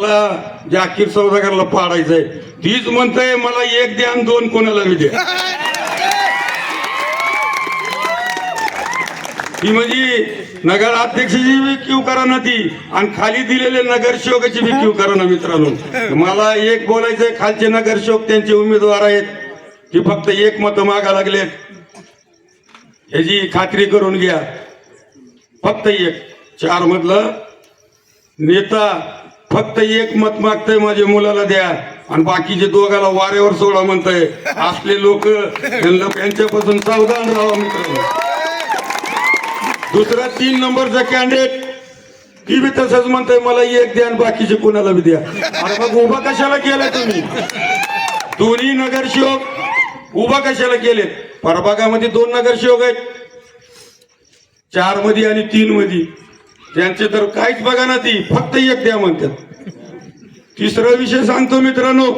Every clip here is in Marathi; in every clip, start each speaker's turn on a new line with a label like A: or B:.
A: मला जाकीर सौदागरला पाडायचंय. तीच म्हणतंय मला एक द्या आणि दोन कोणाला बी द्या. ती म्हणजे नगर अध्यक्षाची बी क्यू करा ना ती आणि खाली दिलेले नगरसेवकाची बी क्यू करा ना मित्रांनो. मला एक बोलायचंय खालचे नगरसेवक त्यांचे उमेदवार आहेत. की फक्त एक मत मागा लागलेत. ह्याची खात्री करून घ्या. फक्त एक. चार मधलं नेता फक्त एक मत मागतय माझ्या मुलाला द्या. आणि बाकीचे दोघाला वाऱ्यावर सोडा म्हणतय. असले लोक यांच्यापासून सावधान राहा मित्र दुसरा तीन नंबरचा कॅन्डिडेट ती बी तसंच म्हणताय मला एक द्या आणि बाकीचे कोणाला बी द्या. अरे मग उभा कशाला केलाय तुम्ही? दोन्ही नगरसेवक उभा कशाला केले परभागामध्ये दोन नगरसेवक आहेत. चारमध्ये आणि तीन मध्ये त्यांचे तर काहीच बघा ना ती फक्त एक द्या म्हणतात. तिसरा विषय सांगतो मित्रांनो.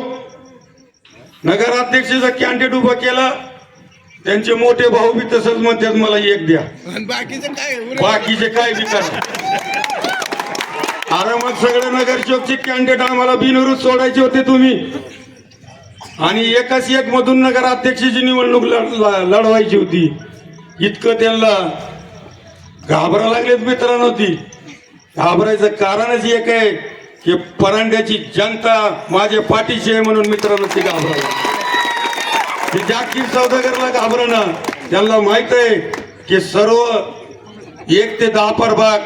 A: नगराध्यक्षाचा कॅन्डिडेट उभा केला. त्यांचे मोठे भाऊ बी तसंच म्हणतात मला एक द्या.
B: बाकीचं काय?
A: बाकीचे काय करा. अरे मग सगळे नगरसेवकचे कॅन्डिडेट आम्हाला बिनविरोध सोडायचे होते तुम्ही. आणि एकाच एक मधून नगराध्यक्षाची निवडणूक लढवायची होती. इतकं त्यांना घाबरा लागलेत मित्रांनो ती. घाबरायचं कारणच एक आहे की परांड्याची जनता माझ्या पाठीशी आहे म्हणून मित्रांनो ती घाबरा ते जाकीर सौदागरला घाबरणं त्यांना माहीत आहे की सर्व एक ते दहा प्रभाग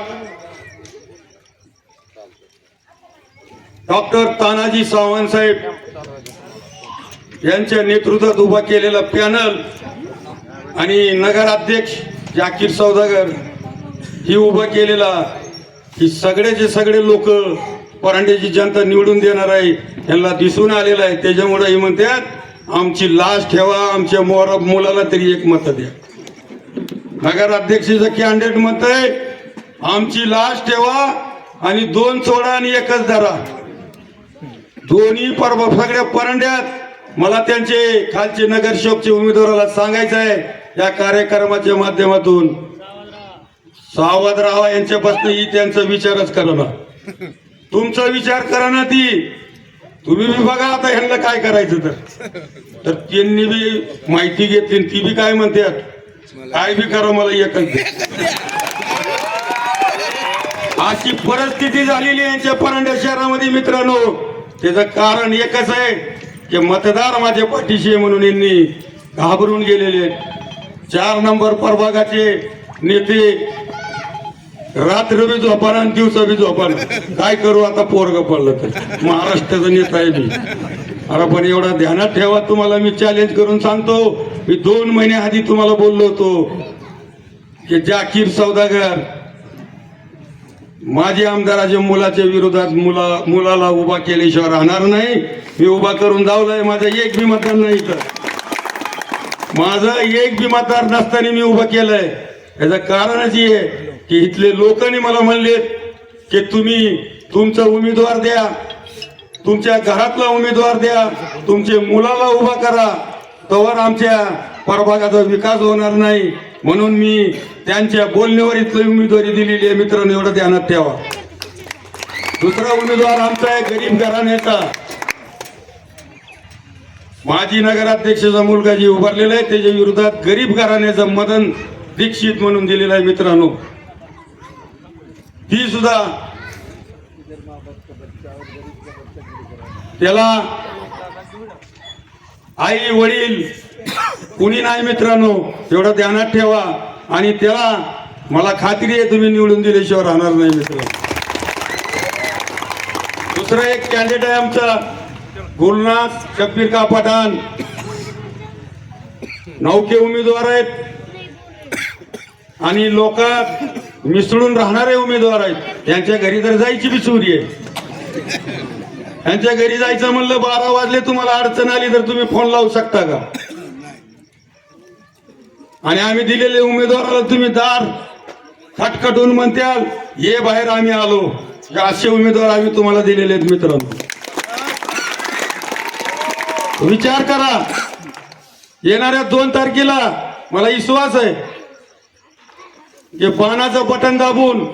A: डॉक्टर तानाजी सावंत साहेब यांच्या नेतृत्वात उभा केलेला पॅनल आणि नगराध्यक्ष जाकीर सौदागर ही उभं केलेला ही सगळ्याचे सगळे लोक परांड्याची जनता निवडून देणार आहे यांना दिसून आलेलं आहे. त्याच्यामुळे हे म्हणतात आमची लाश ठेवा आमच्या मोरा मुलाला तरी एक मत द्या. नगराध्यक्षाचं कॅन्डिडेट मत आहे आमची लाश ठेवा आणि दोन सोडा आणि एकच धरा. दोन्ही पर्व सगळ्या परंड्यात मला त्यांचे खालचे नगरसेवकचे उमेदवाराला सांगायचं आहे या कार्यक्रमाच्या माध्यमातून सावध राहा यांच्यापासून ही त्यांचा विचारच करा ना तुमचा विचार करा ना ती. तुम्ही बी बघा आता ह्यांना काय करायचं तर. तर त्यांनी बी माहिती घेतली ती बी काय म्हणतात? काय बी करा मला एकच अशी परिस्थिती झालेली आहे यांच्या परांड्या शहरामध्ये मित्रांनो. त्याचं कारण एकच आहे की मतदार माझ्या पाठीशी आहे म्हणून यांनी घाबरून गेलेले आहेत. चार नंबर प्रभागाचे नेते रात्र बी झोपाना आणि दिवसा बी झोपाना. काय करू आता पोरग पडलं तर? महाराष्ट्राचा नेता आहे मी. अरे पण एवढा ध्यानात ठेवा तुम्हाला मी चॅलेंज करून सांगतो. मी दोन महिन्या आधी तुम्हाला बोललो होतो की जाकीर सौदागर माझे आमदाराच्या मुलाच्या विरोधात मुला मुलाला उभा केल्याशिवाय राहणार नाही. मी उभा करून जावलाय माझं एक बी मतदार नाही तर माझं एक बी मतदार नसताना मी उभं केलंय. याचं कारणच हे आहे की इथले लोकांनी मला म्हणले की तुम्ही तुमचा उमेदवार द्या तुमच्या घरातला उमेदवार द्या तुमच्या मुलाला उभा करा. तवर आमच्या प्रभागाचा विकास होणार नाही. म्हणून मी त्यांच्या बोलण्यावर इथली उमेदवारी दिलेली आहे. मित्रांनो एवढं ध्यानात ठेवा. दुसरा उमेदवार आमचा आहे गरीब घराण्याचा माजी नगराध्यक्षाचा मुलगा जे उभारलेला आहे त्याच्या विरोधात गरीब घराण्याचा मदन दीक्षित म्हणून दिलेला आहे मित्रांनो. ती सुद्धा त्याला आई वडील कुणी नाही मित्रांनो एवढं ध्यानात ठेवा. आणि त्याला मला खात्री आहे तुम्ही निवडून दिल्याशिवाय राहणार नाही मित्र. दुसरा एक कॅन्डिडेट आहे आमचा गुरुनाथ शब्बीर का पठाण. नौके उमेदवार आहेत. आणि लोक मिसळून राहणारे उमेदवार आहेत. यांच्या घरी तर जायची बी चोरी आहे. यांच्या घरी जायचं म्हणलं बारा वाजले तुम्हाला अडचण आली तर तुम्ही फोन लावू शकता का? आणि आम्ही दिलेले उमेदवाराला तुम्ही दार खटखटून म्हणत्याल ये बाहेर आम्ही आलो. असे उमेदवार आम्ही तुम्हाला दिलेले आहेत मित्रांनो. विचार करा. येणाऱ्या दोन तारखेला मला विश्वास आहे. जे पानाचं बटन दाबून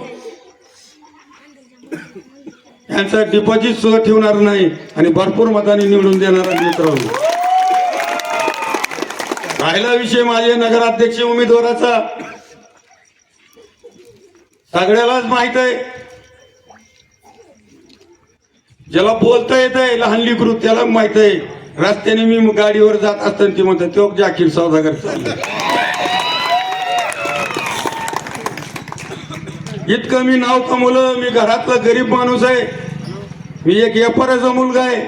A: यांचा डिपॉझिट सुद्धा ठेवणार नाही आणि भरपूर मतांनी निवडून देणार मित्र राहिला विषय माझे नगराध्यक्ष उमेदवाराचा. सगळ्यालाच माहीत आहे. ज्याला बोलता येत आहे लहान लिकरू त्याला माहीत आहे. रस्त्याने मी गाडीवर जात असताना ती म्हणतात तो जाकीर सौदागर. चालला इतकं मी नाव कमवलं मी घरातला गरीब माणूस आहे. मी एक व्यापाराचा मुलगा आहे.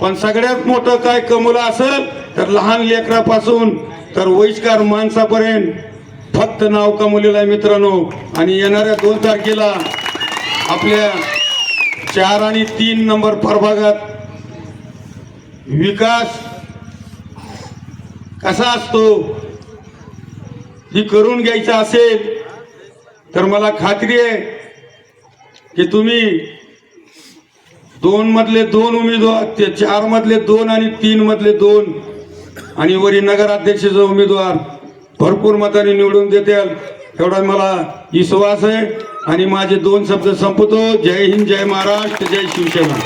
A: पण सगळ्यात मोठं काय कमवलं असेल तर लहान लेकरापासून तर वयस्कार माणसापर्यंत. फक्त नाव कमवलेलं आहे मित्रांनो. आणि येणाऱ्या दोन तारखेला आपल्या चार आणि तीन नंबर प्रभागात विकास कसा असतो ही करून घ्यायचा असेल तर मला खात्री आहे की तुम्ही दोन मधले दोन उमेदवार ते चार मधले दोन आणि तीन मधले दोन आणि वरी नगराध्यक्षाचा उमेदवार भरपूर मताने निवडून देतील. एवढा मला विश्वास आहे आणि माझे दोन शब्द संपतो जय हिंद जय महाराष्ट्र जय शिवसेना.